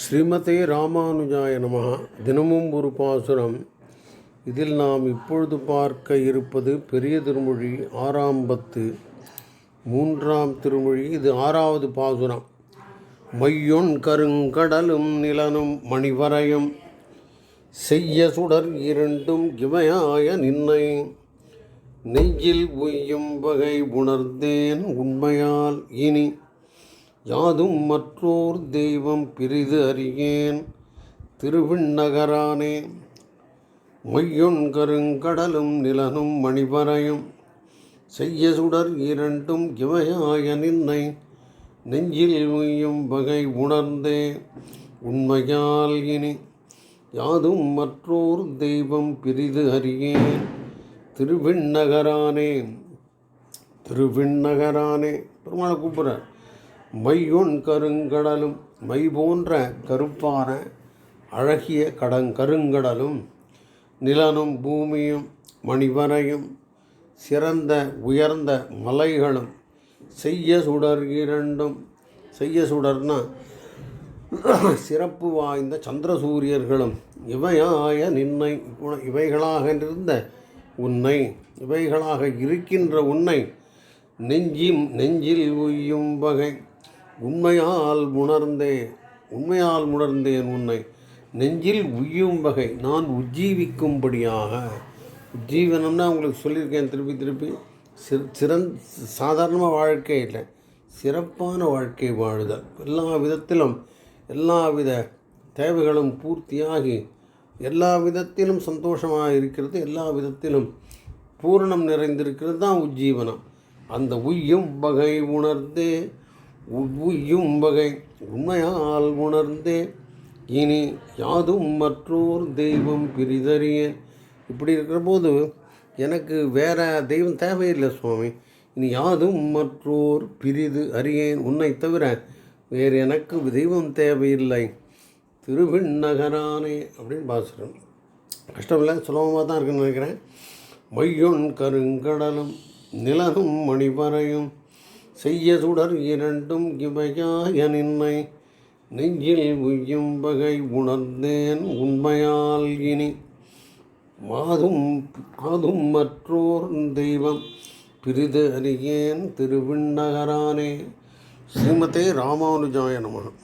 ஸ்ரீமதே ராமானுஜாய நமஹ தினமும் ஒரு பாசுரம். இதில் நாம் இப்பொழுது பார்க்க இருப்பது பெரிய திருமொழி ஆறாம் பத்து மூன்றாம் திருமொழி இது ஆறாவது பாசுரம். மையொன் கருங்கடலும் நிலனும் மணிவரையும் செய்ய சுடர் இரண்டும் இவையாய நின்னை. நெஞ்சில் உய்யும் வகை உணர்ந்தேன் உண்மையால் இனி யாதும் மற்றோர் தெய்வம் பிரிது அறியேன். திருவிண்ணகரானே மொய்யொன் கருங்கடலும் நிலனும் மணிவரையும். செய்ய சுடர் இரண்டும் இவையாய நின்னை நெஞ்சில் உய்யும் வகை உணர்ந்தே உண்மையால் இனி. யாதும் மற்றோர் தெய்வம் பிரிது அறியேன். திருவிண்ணகரானே திருவிண்ணகரானே. பெருமாளை கூப்பிட்றார். மையொன் கருங்கடலும் மை போன்ற கருப்பான அழகிய கடங் கருங்கடலும் நிலனும் பூமியும் மணிவரையும் சிறந்த உயர்ந்த மலைகளும் செய்ய சுடர் இரண்டும் செய்ய சுடர்னா சிறப்பு வாய்ந்த சந்திர சூரியர்களும் இவையாய நின்னை இவைகளாக இருந்த உன்னை இவைகளாக இருக்கின்ற உன்னை நெஞ்சிம் நெஞ்சில் உய்யும் வகை உண்மையால் உணர்ந்தே உண்மையால் உணர்ந்தேன் உன்னை. நெஞ்சில் உய்யும் வகை நான் உஜ்ஜீவிக்கும்படியாக. உஜ்ஜீவனம்னா உங்களுக்கு சொல்லியிருக்கேன் திருப்பி திருப்பி. சிற சிறந் சாதாரணமாக வாழ்க்கை இல்லை. சிறப்பான வாழ்க்கை வாழுதல். எல்லா விதத்திலும் எல்லா வித தேவைகளும் பூர்த்தியாகி எல்லா விதத்திலும் சந்தோஷமாக இருக்கிறது எல்லா விதத்திலும் பூரணம் நிறைந்திருக்கிறது தான் உஜ்ஜீவனம். அந்த உய்யும் வகை உணர்ந்தே உய்யும் வகை உண்மையால் உணர்ந்தே. இனி யாதும் மற்றோர் தெய்வம் பிரிதறிய இப்படி இருக்கிற போது எனக்கு வேற தெய்வம் தேவையில்லை சுவாமி. இனி யாதும் மற்றோர் பிரிது அறியேன். உன்னை தவிர வேறு எனக்கு தெய்வம் தேவையில்லை. திருவிண்ணகரானே அப்படின்னு பாசுறேன் கஷ்டம் இல்லை சுலபமாக தான் இருக்குன்னு நினைக்கிறேன். மையொன் கருங்கடலும் நிலனும் மணிபறையும் செய்ய சுடர் இரண்டும் இவையாய நின்னை நெஞ்சில் உய்யும் வகை உணர்ந்தேன் உண்மையால் இனி. மாதும் மாதும் மற்றோர் தெய்வம் பிரிது அறியேன் திருவிண்ணகரானே. ஸ்ரீமதே ராமானுஜாய நமகம்